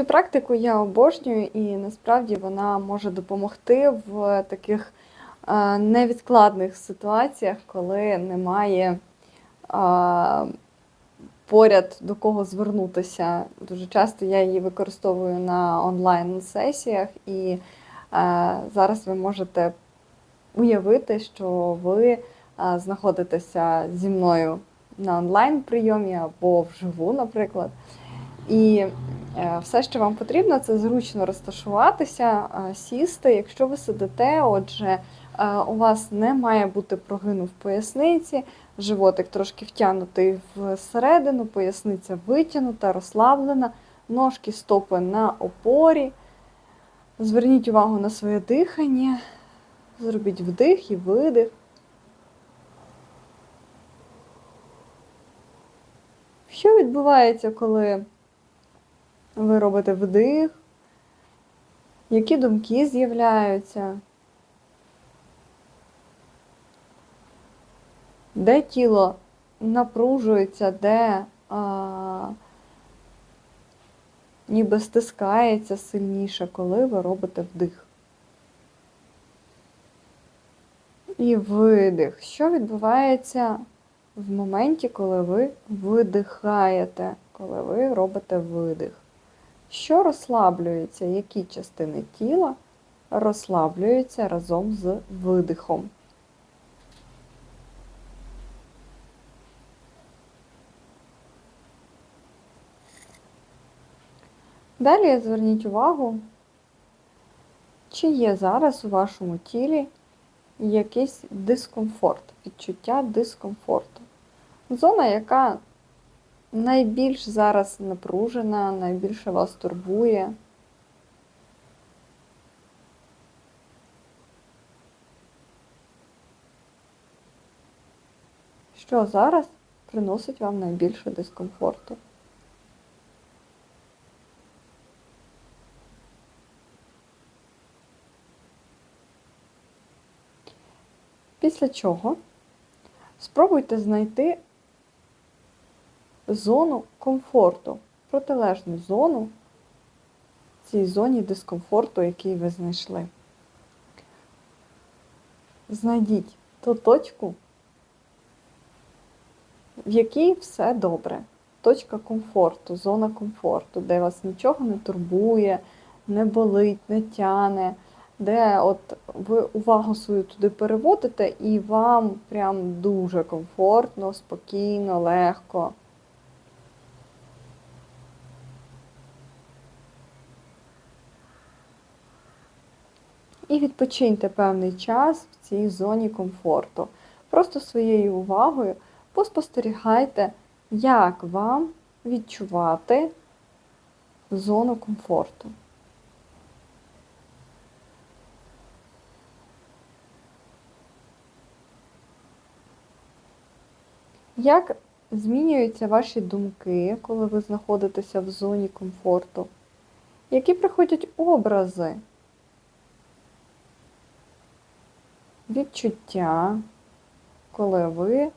Цю практику я обожнюю, і насправді вона може допомогти в таких е, невідкладних ситуаціях, коли немає е, поряд до кого звернутися. Дуже часто я її використовую на онлайн-сесіях, і е, зараз ви можете уявити, що ви знаходитеся зі мною на онлайн-прийомі або вживу, наприклад. І все, що вам потрібно, це зручно розташуватися, е, сісти. Якщо ви сидите, отже, е, у вас не має бути прогину в поясниці, животик трошки втягнутий всередину, поясниця витягнута, розслаблена, ножки стопи на опорі. Зверніть увагу на своє дихання, зробіть вдих і видих. Що відбувається, коли ви робите вдих? Які думки з'являються? Де тіло напружується, де а, ніби стискається сильніше, коли ви робите вдих? І видих. Що відбувається в моменті, коли ви видихаєте, коли ви робите видих? Що розслаблюється? Які частини тіла розслаблюються разом з видихом? Далі зверніть увагу, чи є зараз у вашому тілі якийсь дискомфорт, відчуття дискомфорту. Зона, яка найбільш зараз напружена, найбільше вас турбує. Що зараз приносить вам найбільше дискомфорту? Після чого спробуйте знайти зону комфорту, протилежну зону цій зоні дискомфорту, який ви знайшли. Знайдіть ту точку, в якій все добре. Точка комфорту, зона комфорту, де вас нічого не турбує, не болить, не тяне, де от ви увагу свою туди переводите, і вам прям дуже комфортно, спокійно, легко. І відпочиньте певний час в цій зоні комфорту. Просто своєю увагою поспостерігайте, як вам відчувати зону комфорту. Як змінюються ваші думки, коли ви знаходитеся в зоні комфорту? Які приходять образи? Відчуття, коли ви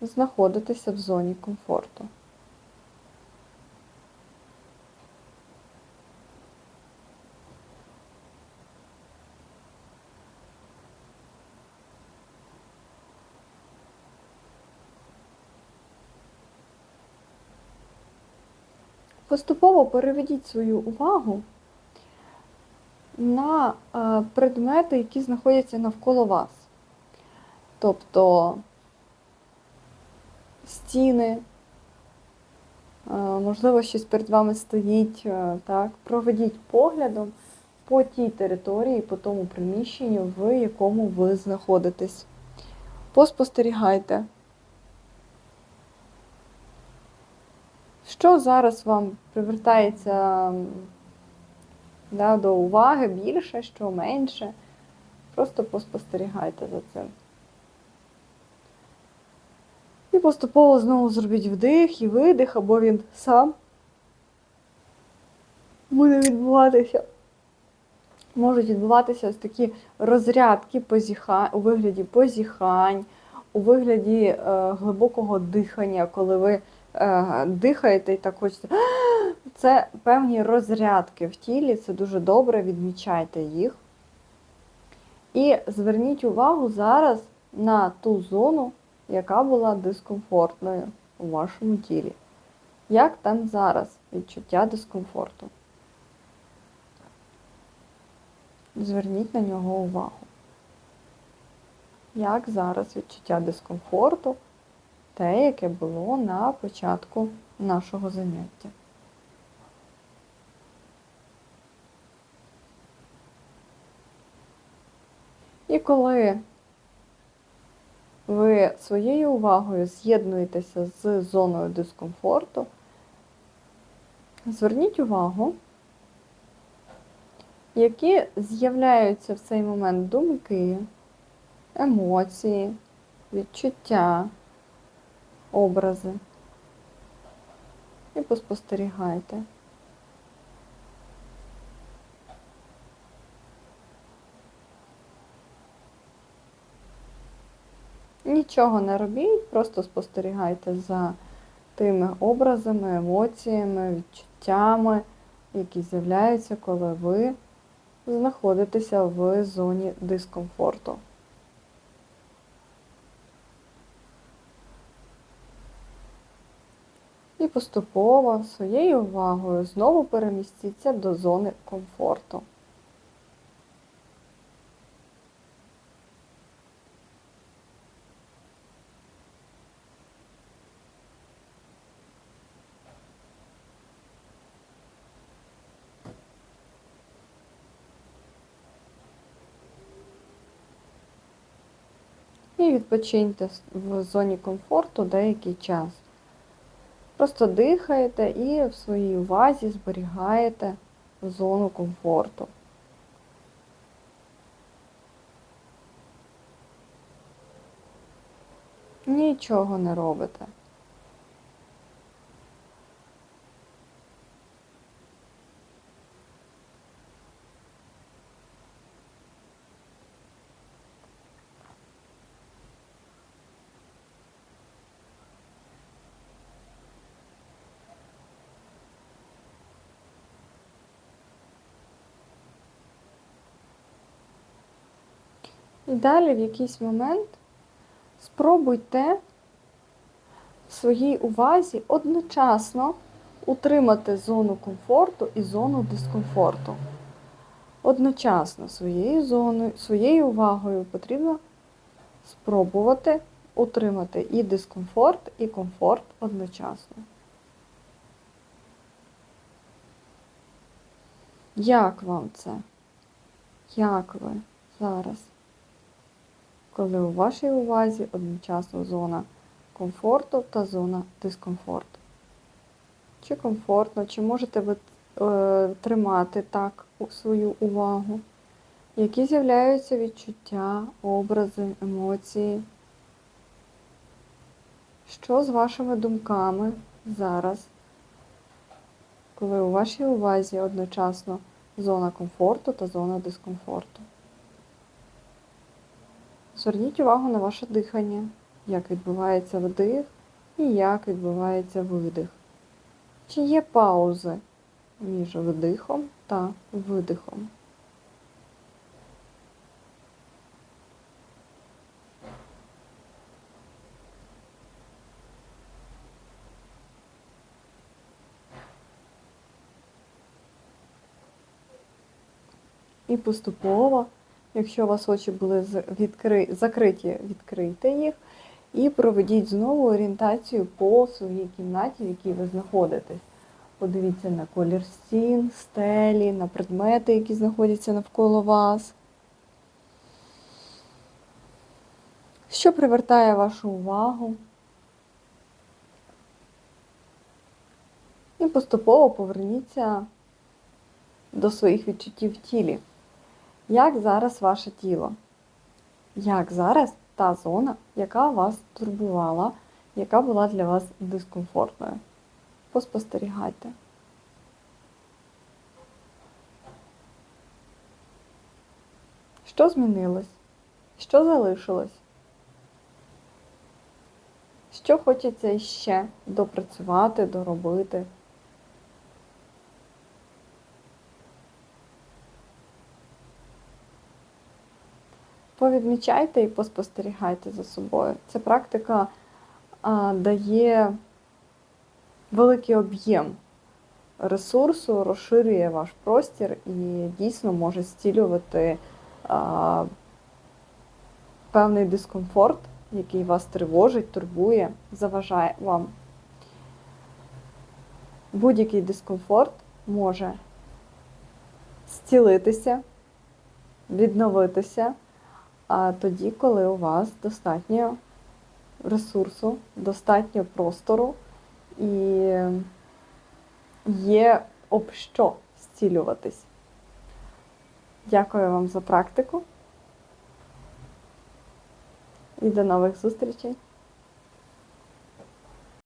знаходитеся в зоні комфорту? Поступово переведіть свою увагу на е, предмети, які знаходяться навколо вас. Тобто стіни, е, можливо, щось перед вами стоїть. е, Так? Проведіть поглядом по тій території, по тому приміщенню, в якому ви знаходитесь. Поспостерігайте. Що зараз вам привертається да, до уваги більше, що менше? Просто поспостерігайте за цим. І поступово знову зробіть вдих і видих, або він сам буде відбуватися. Можуть відбуватися ось такі розрядки позіха... у вигляді позіхань, у вигляді е, глибокого дихання, коли ви е, дихаєте і так хочете Це певні розрядки в тілі, це дуже добре, відмічайте їх. І зверніть увагу зараз на ту зону, яка була дискомфортною у вашому тілі. Як там зараз відчуття дискомфорту? Зверніть на нього увагу. Як зараз відчуття дискомфорту, те, яке було на початку нашого заняття. І коли ви своєю увагою з'єднуєтеся з зоною дискомфорту, зверніть увагу, які з'являються в цей момент думки, емоції, відчуття, образи. І поспостерігайте. Нічого не робіть, просто спостерігайте за тими образами, емоціями, відчуттями, які з'являються, коли ви знаходитеся в зоні дискомфорту. І поступово своєю увагою знову перемістіться до зони комфорту. І відпочиньте в зоні комфорту деякий час. Просто дихаєте і в своїй увазі зберігаєте зону комфорту. Нічого не робите. І далі в якийсь момент спробуйте в своїй увазі одночасно утримати зону комфорту і зону дискомфорту. Одночасно своєю зоною, своєю увагою потрібно спробувати утримати і дискомфорт, і комфорт одночасно. Як вам це? Як ви зараз? Коли у вашій увазі одночасно зона комфорту та зона дискомфорту. Чи комфортно, чи можете ви е, тримати так свою увагу, які з'являються відчуття, образи, емоції? Що з вашими думками зараз, коли у вашій увазі одночасно зона комфорту та зона дискомфорту? Зверніть увагу на ваше дихання, як відбувається вдих і як відбувається видих. Чи є паузи між вдихом та видихом? І поступово Якщо у вас очі були відкри... закриті, відкрийте їх і проведіть знову орієнтацію по своїй кімнаті, в якій ви знаходитесь. Подивіться на колір стін, стелі, на предмети, які знаходяться навколо вас. Що привертає вашу увагу? І поступово поверніться до своїх відчуттів в тілі. Як зараз ваше тіло? Як зараз та зона, яка вас турбувала, яка була для вас дискомфортною? Поспостерігайте. Що змінилось? Що залишилось? Що хочеться іще допрацювати, доробити? Повідмічайте і поспостерігайте за собою. Ця практика а, дає великий об'єм ресурсу, розширює ваш простір і дійсно може зцілювати а, певний дискомфорт, який вас тривожить, турбує, заважає вам. Будь-який дискомфорт може зцілитися, відновитися, а тоді, коли у вас достатньо ресурсу, достатньо простору і є об що зцілюватись. Дякую вам за практику і до нових зустрічей!